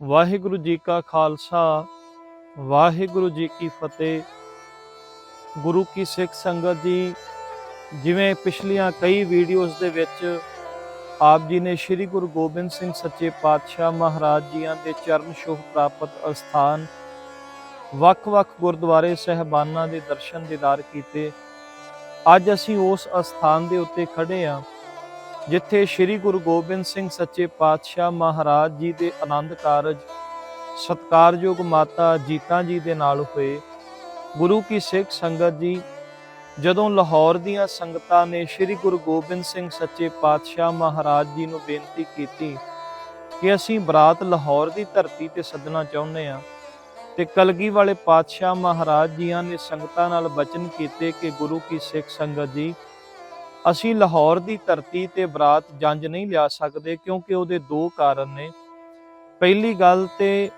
ਵਾਹਿਗੁਰੂ ਜੀ ਕਾ ਖਾਲਸਾ, ਵਾਹਿਗੁਰੂ ਜੀ ਕੀ ਫਤਿਹ। ਗੁਰੂ ਕੀ ਸਿੱਖ ਸੰਗਤ ਜੀ, ਜਿਵੇਂ ਪਿਛਲੀਆਂ ਕਈ ਵੀਡੀਓਜ਼ ਦੇ ਵਿੱਚ ਆਪ ਜੀ ਨੇ ਸ੍ਰੀ ਗੁਰੂ ਗੋਬਿੰਦ ਸਿੰਘ ਸੱਚੇ ਪਾਤਸ਼ਾਹ ਮਹਾਰਾਜ ਜੀਆਂ ਦੇ ਚਰਨ ਛੋਹ ਪ੍ਰਾਪਤ ਅਸਥਾਨ, ਵੱਖ-ਵੱਖ ਗੁਰਦੁਆਰੇ ਸਹਿਬਾਨਾਂ ਦੇ ਦਰਸ਼ਨ ਦੀਦਾਰ ਕੀਤੇ। ਅੱਜ ਅਸੀਂ ਉਸ ਅਸਥਾਨ ਦੇ ਉੱਤੇ ਖੜੇ ਹਾਂ ਜਿੱਥੇ ਸ੍ਰੀ ਗੁਰੂ ਗੋਬਿੰਦ ਸਿੰਘ ਸੱਚੇ ਪਾਤਸ਼ਾਹ ਮਹਾਰਾਜ ਜੀ ਦੇ ਆਨੰਦ ਕਾਰਜ, ਸਤਕਾਰਯੋਗ ਮਾਤਾ ਜੀਤਾ ਜੀ ਦੇ ਨਾਲ ਹੋਏ। ਗੁਰੂ ਕੀ ਸਿੱਖ ਸੰਗਤ ਜੀ, ਜਦੋਂ ਲਾਹੌਰ ਦੀਆਂ ਸੰਗਤਾਂ ਨੇ ਸ੍ਰੀ ਗੁਰੂ ਗੋਬਿੰਦ ਸਿੰਘ ਸੱਚੇ ਪਾਤਸ਼ਾਹ ਮਹਾਰਾਜ ਜੀ ਨੂੰ ਬੇਨਤੀ ਕੀਤੀ ਕਿ ਅਸੀਂ ਬਰਾਤ ਲਾਹੌਰ ਦੀ ਧਰਤੀ ਤੇ ਸੱਦਣਾ ਚਾਹੁੰਦੇ ਹਾਂ ਤੇ ਕਲਗੀ ਵਾਲੇ ਪਾਤਸ਼ਾਹ ਮਹਾਰਾਜ ਜੀਆਂ ਨੇ ਸੰਗਤਾਂ ਨਾਲ ਬਚਨ ਕੀਤੇ ਕਿ ਗੁਰੂ ਕੀ ਸਿੱਖ ਸੰਗਤ ਜੀ ਅਸੀਂ ਲਾਹੌਰ ਦੀ ਧਰਤੀ ਤੇ ਬਰਾਤ ਜੰਜ ਨਹੀਂ ਲਿਆ ਸਕਦੇ ਕਿਉਂਕਿ ਉਹਦੇ ਦੋ ਕਾਰਨ ਨੇ। ਪਹਿਲੀ ਗੱਲ ਤੇ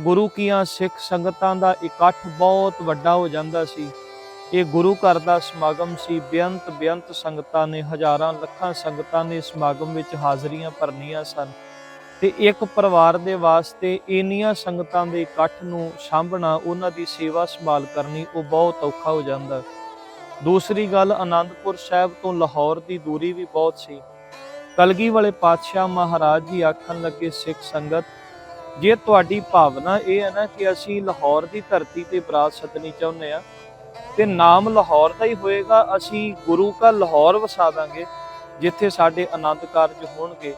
ਗੁਰੂ ਕੀਆਂ ਸਿੱਖ ਸੰਗਤਾਂ ਦਾ ਇਕੱਠ ਬਹੁਤ ਵੱਡਾ ਹੋ ਜਾਂਦਾ ਸੀ। ਇਹ ਗੁਰੂ ਘਰ ਦਾ ਸਮਾਗਮ ਸੀ। ਬੇਅੰਤ ਬੇਅੰਤ ਸੰਗਤਾਂ ਨੇ, ਹਜ਼ਾਰਾਂ ਲੱਖਾਂ ਸੰਗਤਾਂ ਨੇ ਸਮਾਗਮ ਵਿੱਚ ਹਾਜ਼ਰੀਆਂ ਭਰਨੀਆਂ ਸਨ ਤੇ ਇੱਕ ਪਰਿਵਾਰ ਦੇ ਵਾਸਤੇ ਇੰਨੀਆਂ ਸੰਗਤਾਂ ਦੇ ਇਕੱਠ ਨੂੰ ਸਾਂਭਣਾ, ਉਹਨਾਂ ਦੀ ਸੇਵਾ ਸੰਭਾਲ ਕਰਨੀ ਉਹ ਬਹੁਤ ਔਖਾ ਹੋ ਜਾਂਦਾ। ਦੂਸਰੀ ਗੱਲ ਆਨੰਦਪੁਰ ਸਾਹਿਬ ਤੋਂ ਲਾਹੌਰ ਦੀ ਦੂਰੀ ਵੀ ਬਹੁਤ ਸੀ। ਕਲਗੀ ਵਾਲੇ ਪਾਤਸ਼ਾਹ ਮਹਾਰਾਜ ਜੀ ਆਖਣ ਲੱਗੇ, ਸਿੱਖ ਸੰਗਤ, ਜੇ ਤੁਹਾਡੀ ਭਾਵਨਾ ਇਹ ਹੈ ਨਾ ਕਿ ਅਸੀਂ ਲਾਹੌਰ ਦੀ ਧਰਤੀ ਤੇ ਬਰਾਤ ਸੱਦਣੀ ਚਾਹੁੰਦੇ ਆ ਤੇ ਨਾਮ ਲਾਹੌਰ ਦਾ ਹੀ ਹੋਏਗਾ, ਅਸੀਂ ਗੁਰੂ ਕਾ ਲਾਹੌਰ ਵਸਾ ਦਾਂਗੇ, ਜਿੱਥੇ ਸਾਡੇ ਆਨੰਦ ਕਾਰਜ ਹੋਣਗੇ।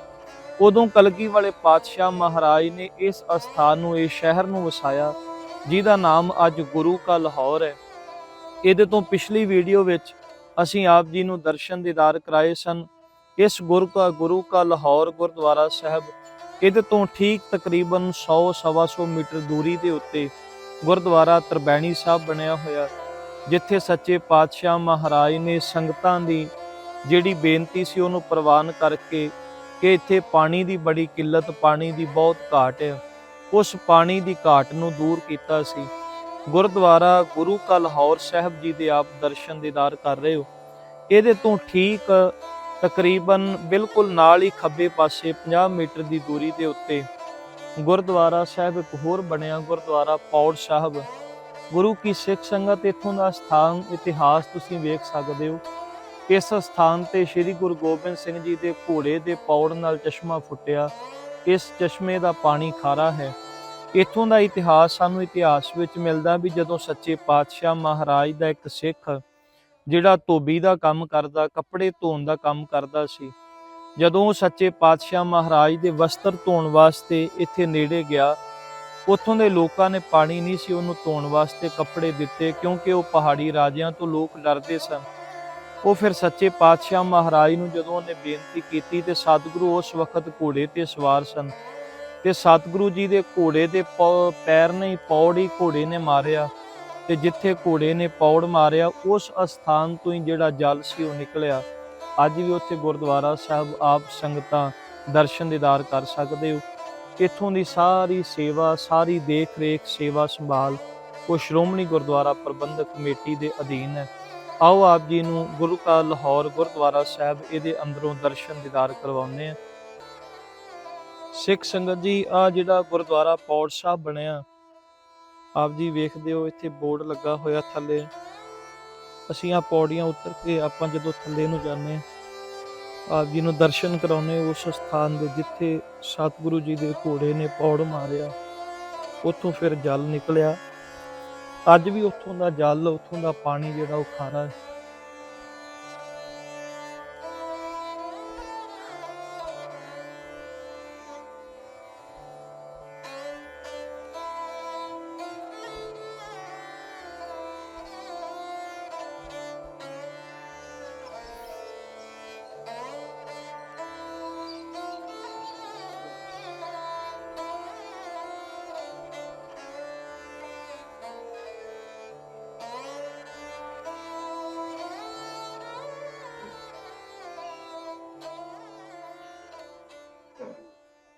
ਉਦੋਂ ਕਲਗੀ ਵਾਲੇ ਪਾਤਸ਼ਾਹ ਮਹਾਰਾਜ ਨੇ ਇਸ ਅਸਥਾਨ ਨੂੰ, ਇਸ ਸ਼ਹਿਰ ਨੂੰ ਵਸਾਇਆ, ਜਿਹਦਾ ਨਾਮ ਅੱਜ ਗੁਰੂ ਕਾ ਲਾਹੌਰ ਹੈ। ਇਹਦੇ ਤੋਂ ਪਿਛਲੀ ਵੀਡੀਓ ਵਿੱਚ ਅਸੀਂ ਆਪ ਜੀ ਨੂੰ ਦਰਸ਼ਨ ਦੀਦਾਰ ਕਰਾਏ ਸਨ। ਇਸ ਗੁਰੂ ਕਾ ਗੁਰੂ ਕਾ ਲਾਹੌਰ ਗੁਰਦੁਆਰਾ ਸਾਹਿਬ, ਇਹਦੇ ਤੋਂ ਠੀਕ ਤਕਰੀਬਨ 100 ਸਵਾ ਸੌ ਮੀਟਰ ਦੂਰੀ ਦੇ ਉੱਤੇ ਗੁਰਦੁਆਰਾ ਤਰਬੈਣੀ ਸਾਹਿਬ ਬਣਿਆ ਹੋਇਆ, ਜਿੱਥੇ ਸੱਚੇ ਪਾਤਸ਼ਾਹ ਮਹਾਰਾਜ ਨੇ ਸੰਗਤਾਂ ਦੀ ਜਿਹੜੀ ਬੇਨਤੀ ਸੀ ਉਹਨੂੰ ਪ੍ਰਵਾਨ ਕਰਕੇ ਕਿ ਇੱਥੇ ਪਾਣੀ ਦੀ ਬੜੀ ਕਿੱਲਤ, ਪਾਣੀ ਦੀ ਬਹੁਤ ਘਾਟ ਹੈ ਉਸ ਪਾਣੀ ਦੀ ਘਾਟ ਨੂੰ ਦੂਰ ਕੀਤਾ ਸੀ। ਗੁਰਦੁਆਰਾ ਗੁਰੂ ਕਾ ਲਾਹੌਰ ਸਾਹਿਬ ਜੀ ਦੇ ਆਪ ਦਰਸ਼ਨ ਦੀਦਾਰ ਕਰ ਰਹੇ ਹੋ। ਇਹਦੇ ਤੋਂ ਠੀਕ ਤਕਰੀਬਨ ਬਿਲਕੁਲ ਨਾਲ ਹੀ ਖੱਬੇ ਪਾਸੇ 50 ਮੀਟਰ ਦੀ ਦੂਰੀ ਦੇ ਉੱਤੇ ਗੁਰਦੁਆਰਾ ਸਾਹਿਬ ਇੱਕ ਹੋਰ ਬਣਿਆ ਗੁਰਦੁਆਰਾ ਪੌੜ ਸਾਹਿਬ। ਗੁਰੂ ਕੀ ਸਿੱਖ ਸੰਗਤ ਇਥੋਂ ਦਾ ਸਥਾਨ ਇਤਿਹਾਸ ਤੁਸੀਂ ਵੇਖ ਸਕਦੇ ਹੋ। ਇਸ ਸਥਾਨ ਤੇ ਸ੍ਰੀ ਗੁਰੂ ਗੋਬਿੰਦ ਸਿੰਘ ਜੀ ਦੇ ਘੋੜੇ ਦੇ ਪੌੜ ਨਾਲ ਚਸ਼ਮਾ ਫੁੱਟਿਆ। ਇਸ ਚਸ਼ਮੇ ਦਾ ਪਾਣੀ ਖਾਰਾ ਹੈ। ਇਥੋਂ ਦਾ ਇਤਿਹਾਸ ਸਾਨੂੰ ਇਤਿਹਾਸ ਵਿੱਚ ਮਿਲਦਾ ਵੀ ਜਦੋਂ ਸੱਚੇ ਪਾਤਸ਼ਾਹ ਮਹਾਰਾਜ ਦਾ ਇੱਕ ਸਿੱਖ ਜਿਹੜਾ ਧੋਬੀ ਦਾ ਕੰਮ ਕਰਦਾ, ਕੱਪੜੇ ਧੋਣ ਦਾ ਕੰਮ ਕਰਦਾ ਸੀ, ਜਦੋਂ ਉਹ ਸੱਚੇ ਪਾਤਸ਼ਾਹ ਮਹਾਰਾਜ ਦੇ ਵਸਤਰ ਧੋਣ ਵਾਸਤੇ ਇੱਥੇ ਨੇੜੇ ਗਿਆ, ਉੱਥੋਂ ਦੇ ਲੋਕਾਂ ਨੇ ਪਾਣੀ ਨਹੀਂ ਸੀ ਉਹਨੂੰ ਧੋਣ ਵਾਸਤੇ ਕੱਪੜੇ ਦਿੱਤੇ ਕਿਉਂਕਿ ਉਹ ਪਹਾੜੀ ਰਾਜਿਆਂ ਤੋਂ ਲੋਕ ਡਰਦੇ ਸਨ। ਉਹ ਫਿਰ ਸੱਚੇ ਪਾਤਸ਼ਾਹ ਮਹਾਰਾਜ ਨੂੰ ਜਦੋਂ ਉਹਨੇ ਬੇਨਤੀ ਕੀਤੀ ਤੇ ਸਤਿਗੁਰੂ ਉਸ ਵਕਤ ਘੋੜੇ ਤੇ ਸਵਾਰ ਸਨ ਤੇ ਸਤਿਗੁਰੂ ਜੀ ਦੇ ਘੋੜੇ ਦੇ ਪੌ- ਪੈਰ ਨਹੀਂ, ਪੌੜੀ ਘੋੜੇ ਨੇ ਮਾਰਿਆ। ਤੇ ਜਿੱਥੇ ਘੋੜੇ ਨੇ ਪੌੜ ਮਾਰਿਆ, ਉਸ ਅਸਥਾਨ ਤੋਂ ਹੀ ਜਿਹੜਾ ਜਲ ਸੀ ਉਹ ਨਿਕਲਿਆ। ਅੱਜ ਵੀ ਉੱਥੇ ਗੁਰਦੁਆਰਾ ਸਾਹਿਬ ਆਪ ਸੰਗਤਾਂ ਦਰਸ਼ਨ ਦੀਦਾਰ ਕਰ ਸਕਦੇ ਹੋ। ਇੱਥੋਂ ਦੀ ਸਾਰੀ ਸੇਵਾ, ਸਾਰੀ ਦੇਖ ਰੇਖ ਸੇਵਾ ਸੰਭਾਲ ਉਹ ਸ਼੍ਰੋਮਣੀ ਗੁਰਦੁਆਰਾ ਪ੍ਰਬੰਧਕ ਕਮੇਟੀ ਦੇ ਅਧੀਨ ਹੈ। ਆਓ ਆਪ ਜੀ ਨੂੰ ਗੁਰੂ ਕਾ ਲਾਹੌਰ ਗੁਰਦੁਆਰਾ ਸਾਹਿਬ, ਇਹਦੇ ਅੰਦਰੋਂ ਦਰਸ਼ਨ ਦੀਦਾਰ ਕਰਵਾਉਂਦੇ ਆ ਸਿੱਖ ਸੰਗਤ ਜੀ ਆ ਜਿਹੜਾ ਗੁਰਦੁਆਰਾ ਪੌੜ ਸਾਹਿਬ ਬਣਿਆ, ਆਪ ਜੀ ਵੇਖਦੇ ਹੋ, ਇੱਥੇ ਬੋਰਡ ਲੱਗਾ ਹੋਇਆ ਥੱਲੇ। ਅਸੀਂ ਆ ਪੌੜੀਆਂ ਉਤਰ ਕੇ ਆਪਾਂ ਜਦੋਂ ਥੱਲੇ ਨੂੰ ਜਾਂਦੇ ਹਾਂ, ਆਪ ਜੀ ਨੂੰ ਦਰਸ਼ਨ ਕਰਾਉਨੇ ਉਸ ਸਥਾਨ ਦੇ ਜਿੱਥੇ ਸਤਿਗੁਰੂ ਜੀ ਦੇ ਘੋੜੇ ਨੇ ਪੌੜ ਮਾਰਿਆ, ਉੱਥੋਂ ਫਿਰ ਜਲ ਨਿਕਲਿਆ। ਅੱਜ ਵੀ ਉੱਥੋਂ ਦਾ ਜਲ, ਉੱਥੋਂ ਦਾ ਪਾਣੀ ਜਿਹੜਾ ਉਹ ਖਾਰਾ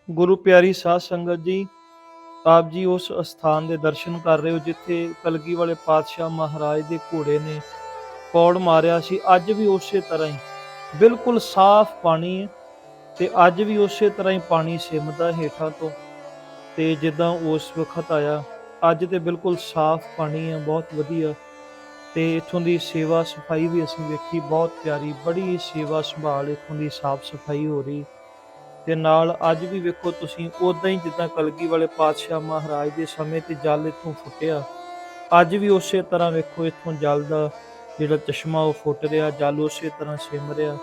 ਗੁਰੂ ਪਿਆਰੀ ਸਾਧ ਸੰਗਤ ਜੀ, ਆਪ ਜੀ ਉਸ ਅਸਥਾਨ ਦੇ ਦਰਸ਼ਨ ਕਰ ਰਹੇ ਹੋ ਜਿੱਥੇ ਕਲਗੀ ਵਾਲੇ ਪਾਤਸ਼ਾਹ ਮਹਾਰਾਜ ਦੇ ਘੋੜੇ ਨੇ ਕੌੜ ਮਾਰਿਆ ਸੀ। ਅੱਜ ਵੀ ਉਸੇ ਤਰ੍ਹਾਂ ਹੀ, ਬਿਲਕੁਲ ਸਾਫ਼ ਪਾਣੀ ਹੈ ਤੇ ਅੱਜ ਵੀ ਉਸੇ ਤਰ੍ਹਾਂ ਹੀ ਪਾਣੀ ਸਿਮਦਾ ਹੇਠਾਂ ਤੋਂ ਤੇ ਜਿੱਦਾਂ ਉਸ ਵਕਤ ਆਇਆ, ਅੱਜ ਤੇ ਬਿਲਕੁਲ ਸਾਫ਼ ਪਾਣੀ ਆ ਬਹੁਤ ਵਧੀਆ ਤੇ ਇਥੋਂ ਦੀ ਸੇਵਾ ਸਫ਼ਾਈ ਵੀ ਅਸੀਂ ਵੇਖੀ, ਬਹੁਤ ਪਿਆਰੀ, ਬੜੀ ਸੇਵਾ ਸੰਭਾਲ ਇਥੋਂ ਦੀ ਸਾਫ਼ ਸਫ਼ਾਈ ਹੋ ਰਹੀ। ਤੇ ਨਾਲ ਅੱਜ ਵੀ ਵੇਖੋ ਤੁਸੀਂ ਉਦਾਂ ਹੀ ਜਿੱਦਾਂ ਕਲਗੀ ਵਾਲੇ ਪਾਤਸ਼ਾਹ ਮਹਾਰਾਜ ਦੇ ਸਮੇਂ ਤੇ ਜਲ ਇਥੋਂ ਫੁੱਟਿਆ। ਅੱਜ ਵੀ ਉਸੇ ਤਰ੍ਹਾਂ ਵੇਖੋ ਇਥੋਂ ਜਲ ਦਾ ਜਿਹੜਾ ਚਸ਼ਮਾ ਉਹ ਫੁੱਟ ਰਿਹਾ, ਜਲ ਉਸੇ ਤਰ੍ਹਾਂ ਸਿਮ ਰਿਹਾ।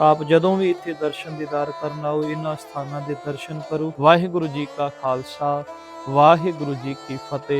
ਆਪ ਜਦੋਂ ਵੀ ਇੱਥੇ ਦਰਸ਼ਨ ਦੀਦਾਰ ਕਰਨ ਆਓ, ਇਹਨਾਂ ਸਥਾਨਾਂ ਦੇ ਦਰਸ਼ਨ ਕਰੋ। ਵਾਹਿਗੁਰੂ ਜੀ ਕਾ ਖਾਲਸਾ, ਵਾਹਿਗੁਰੂ ਜੀ ਕੀ ਫਤਿਹ।